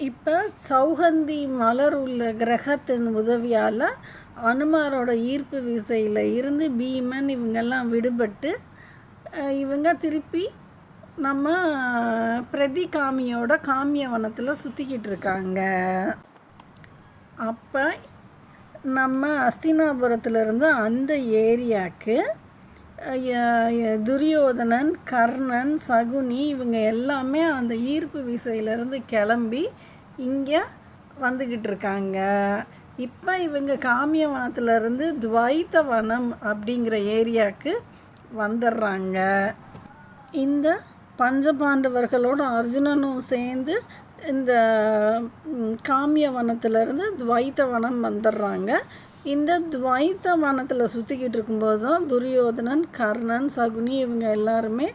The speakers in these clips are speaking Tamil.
இப்போ சௌகந்தி மலர் உள்ள கிரகத்தின் உதவியால் அனுமாரோட ஈர்ப்பு விசையில் இருந்து பீமன் இவங்கெல்லாம் விடுபட்டு இவங்க திருப்பி நம்ம பிரதி காமியோட காமிய வனத்தில் சுற்றிக்கிட்டு இருக்காங்க. அப்போ நம்ம அஸ்தினாபுரத்துலேருந்து அந்த ஏரியாவுக்கு துரியோதனன் கர்ணன் சகுனி இவங்க எல்லாமே அந்த ஈர்ப்பு விசையிலேருந்து கிளம்பி இங்கே வந்துக்கிட்டு இருக்காங்க இப்போ இவங்க காமியவனத்துலேருந்து துவைத்த வனம் அப்படிங்கிற ஏரியாவுக்கு வந்துடுறாங்க. இந்த பஞ்சபாண்டவர்களோட அர்ஜுனனும் சேர்ந்து இந்த காமியவனத்துலேருந்து காமிய வனத்திலிருந்து துவைத்த வனம் வந்துடுறாங்க. இந்த துவைத்த மனத்தில் சுற்றிக்கிட்டு இருக்கும்போது தான் துரியோதனன் கர்ணன் சகுனி இவங்க எல்லாருமே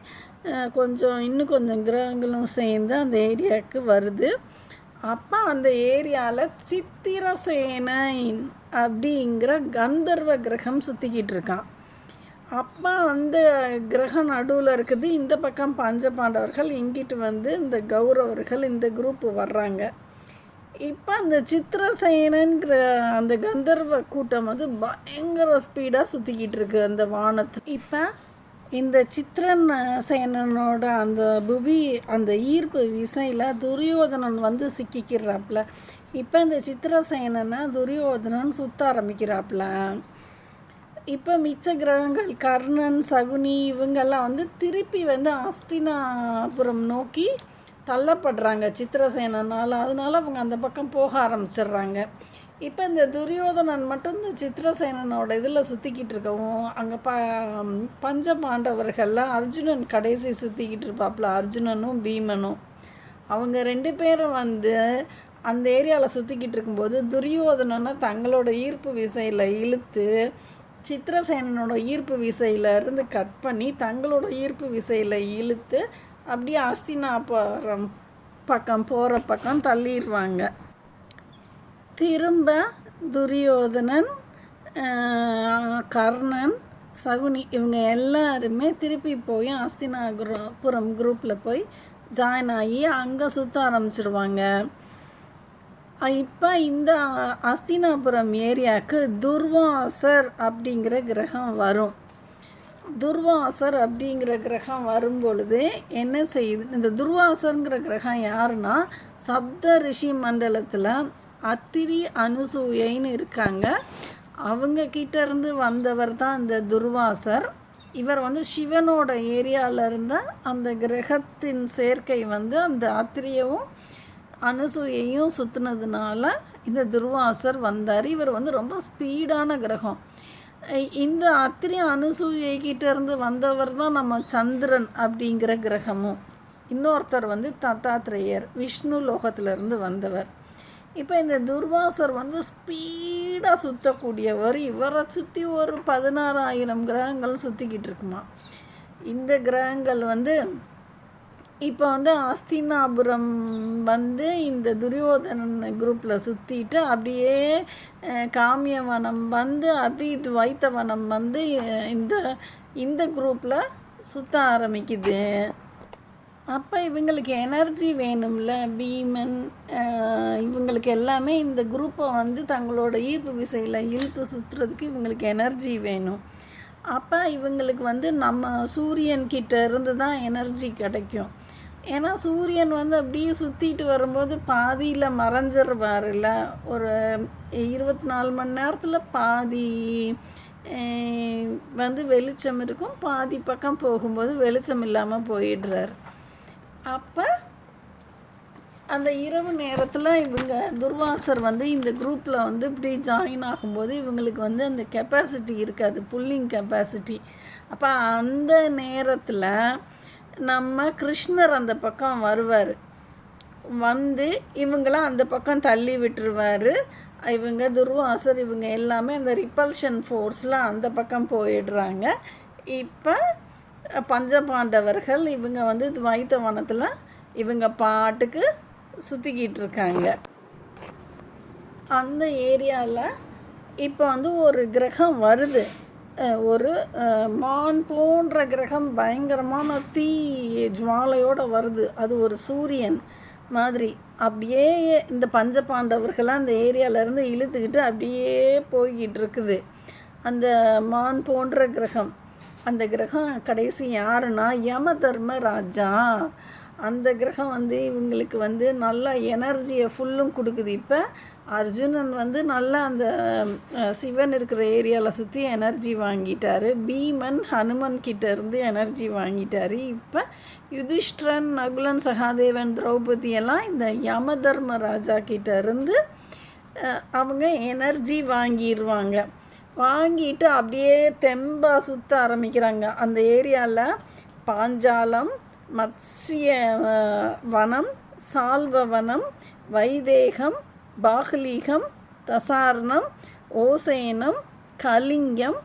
கொஞ்சம் இன்னும் கொஞ்சம் கிரகங்களும் சேர்ந்து அந்த ஏரியாவுக்கு வருது. அப்போ அந்த ஏரியாவில் சித்திரசேனை அப்படிங்கிற கந்தர்வ கிரகம் சுற்றிக்கிட்டு இருக்கான். அப்போ அந்த கிரக நடுவில் இருக்குது இந்த பக்கம் பஞ்ச பாண்டவர்கள் இங்கிட்டு வந்து இந்த கௌரவர்கள் இந்த குரூப் வர்றாங்க. இப்போ அந்த சித்திரசேனங்கிற அந்த கந்தர்வ கூட்டம் வந்து பயங்கர ஸ்பீடாக சுற்றிக்கிட்டு இருக்கு அந்த வானத்தில். இப்போ இந்த சித்திரன் சேனனோட அந்த புவி அந்த ஈர்ப்பு விசையில் துரியோதனன் வந்து சிக்கிக்கிறாப்புல இப்போ இந்த சித்திரசேனனை துரியோதனன் சுத்த ஆரம்பிக்கிறாப்புல இப்போ மிச்ச கிரகங்கள் கர்ணன் சகுனி இவங்கெல்லாம் வந்து திருப்பி வந்து அஸ்தினாபுரம் நோக்கி தள்ளப்படுறாங்க சித்திரசேனனால். அதனால அவங்க அந்த பக்கம் போக ஆரம்பிச்சிடுறாங்க. இப்போ இந்த துரியோதனன் மட்டும் இந்த சித்திரசேனனோட இதில் சுற்றிக்கிட்டு இருக்கவும் அங்கே ப பஞ்ச பாண்டவர்கள்லாம் அர்ஜுனன் கடைசி சுற்றிக்கிட்டு இருப்பாப்புல அர்ஜுனனும் பீமனும். அவங்க ரெண்டு பேரும் வந்து அந்த ஏரியாவில் சுற்றிக்கிட்டு இருக்கும்போது துரியோதனனை தங்களோட ஈர்ப்பு விசையில் இழுத்து சித்திரசேனனோட ஈர்ப்பு விசையிலேருந்து கட் பண்ணி தங்களோட ஈர்ப்பு விசையில் இழுத்து அப்படியே அஸ்தினாபுரம் பக்கம் போகிற பக்கம் தள்ளிடுவாங்க. திரும்ப துரியோதனன் கர்ணன் சகுனி இவங்க எல்லாருமே திருப்பி போய் அஸ்தினாபுரம் குரூப்பில் போய் ஜாயின் ஆகி அங்கே சுற்ற ஆரம்பிச்சிடுவாங்க இப்போ இந்த அஸ்தினாபுரம் ஏரியாவுக்கு துர்வாசர் அப்படிங்கிற கிரகம் வரும். துர்வாசர் அப்படிங்கிற கிரகம் வரும்பொழுது என்ன செய்யுது? இந்த துர்வாசருங்கிற கிரகம் யாருன்னா சப்த ரிஷி மண்டலத்தில் அத்திரி அனுசூயைன்னு இருக்காங்க. அவங்க கிட்ட இருந்து வந்தவர் தான் இந்த துர்வாசர். இவர் வந்து சிவனோட ஏரியாவில் இருந்த அந்த கிரகத்தின் சேர்க்கை வந்து அந்த அத்திரியவும் அனுசூயையும் சுற்றுனதுனால இந்த துர்வாசர் வந்தார். இவர் வந்து ரொம்ப ஸ்பீடான கிரகம். இந்த அத்திரி அனுசூயை கிட்டேருந்து வந்தவர் தான் நம்ம சந்திரன் அப்படிங்கிற கிரகமும். இன்னொருத்தர் வந்து தத்தாத்ரேயர் விஷ்ணு லோகத்திலிருந்து வந்தவர். இப்போ இந்த துர்வாசர் வந்து ஸ்பீடாக சுற்றக்கூடியவர் இவரை சுற்றி ஒரு பதினாறாயிரம் கிரகங்கள் சுற்றிக்கிட்டு இருக்குமா. இந்த கிரகங்கள் வந்து இப்போ வந்து அஸ்தினாபுரம் வந்து இந்த துரியோதனன் குரூப்பில் சுற்றிட்டு அப்படியே காமியவனம் வந்து அப்படியே இது வைத்தவனம் வந்து இந்த இந்த குரூப்பில் சுற்ற ஆரம்பிக்குது. அப்போ இவங்களுக்கு எனர்ஜி வேணும்ல பீமன் இவங்களுக்கு எல்லாமே இந்த குரூப்பை வந்து தங்களோட ஈர்ப்பு விசையில் இழுத்து சுற்றுறதுக்கு இவங்களுக்கு எனர்ஜி வேணும். அப்போ இவங்களுக்கு வந்து நம்ம சூரியன்கிட்ட இருந்து தான் எனர்ஜி கிடைக்கும். ஏன்னா சூரியன் வந்து அப்படியே சுற்றிட்டு வரும்போது பாதியில் மறைஞ்சிருவாருல்ல. ஒரு இருபத்தி நாலு மணி நேரத்தில் பாதி வந்து வெளிச்சம் இருக்கும். பாதி பக்கம் போகும்போது வெளிச்சம் இல்லாமல் போயிடுறாரு. அப்போ அந்த இரவு நேரத்தில் இவங்க துர்வாசர் வந்து இந்த குரூப்பில் வந்து இப்படி ஜாயின் ஆகும்போது இவங்களுக்கு வந்து அந்த கெப்பாசிட்டி இருக்காது புல்லிங் கெப்பாசிட்டி அப்போ அந்த நேரத்தில் நம்ம கிருஷ்ணர் அந்த பக்கம் வருவார். வந்து இவங்களாம் அந்த பக்கம் தள்ளி விட்டுருவார். இவங்க துர்வாசர் இவங்க எல்லாமே அந்த ரிப்பல்ஷன் ஃபோர்ஸ்லாம் அந்த பக்கம் போயிடுறாங்க. இப்போ பஞ்சபாண்டவர்கள் இவங்க வந்து துவைத்த வனத்தில் இவங்க பாட்டுக்கு சுற்றிக்கிட்டு இருக்காங்க. அந்த ஏரியாவில் இப்போ வந்து ஒரு கிரகம் வருது. ஒரு மான் போன்ற கிரகம் பயங்கரமான தீ ஜுவாலையோடு வருது. அது ஒரு சூரியன் மாதிரி. அப்படியே இந்த பஞ்ச பாண்டவர்களாக அந்த ஏரியாவிலேருந்து இழுத்துக்கிட்டு அப்படியே போய்கிட்டு இருக்குது. அந்த மான் போன்ற கிரகம். அந்த கிரகம் கடைசி யாருன்னா யம தர்ம ராஜா. அந்த கிரகம் வந்து இவங்களுக்கு வந்து நல்ல எனர்ஜியை ஃபுல்லும் கொடுக்குது. இப்போ அர்ஜுனன் வந்து நல்லா அந்த சிவன் இருக்கிற ஏரியாவில் சுற்றி எனர்ஜி வாங்கிட்டாரு. பீமன் ஹனுமன் கிட்ட இருந்து எனர்ஜி வாங்கிட்டாரு. இப்போ யுதிஷ்டிரன் நகுலன் சகாதேவன் திரௌபதி எல்லாம் இந்த யம தர்ம ராஜா கிட்ட இருந்து அவங்க எனர்ஜி வாங்கிடுவாங்க வாங்கிட்டு அப்படியே தெம்பா சுற்ற ஆரம்பிக்கிறாங்க. அந்த ஏரியாவில் பாஞ்சாலம் மத்ஸ்ய வனம் சால்வ வனம் வைதேகம் பாகலீகம் தசார்ணம் ஓசேனம் கலிங்கம்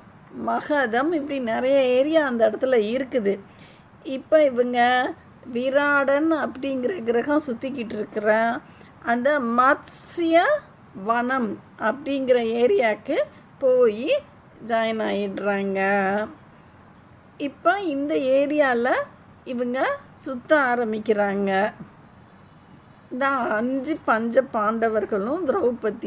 மகதம் இப்படி நிறைய ஏரியா அந்த இடத்துல இருக்குது. இப்போ இவங்க விராடன் அப்படிங்கிற கிரகம் சுற்றிக்கிட்டு இருக்கிற அந்த மத்ஸ்ய வனம் அப்படிங்கிற ஏரியாவுக்கு போய் ஜாயின் ஆகிடுறாங்க இப்போ இந்த ஏரியாவில் இவங்க சுற்ற ஆரம்பிக்கிறாங்க. இந்த அஞ்சு பஞ்ச பாண்டவர்களும் திரௌபதி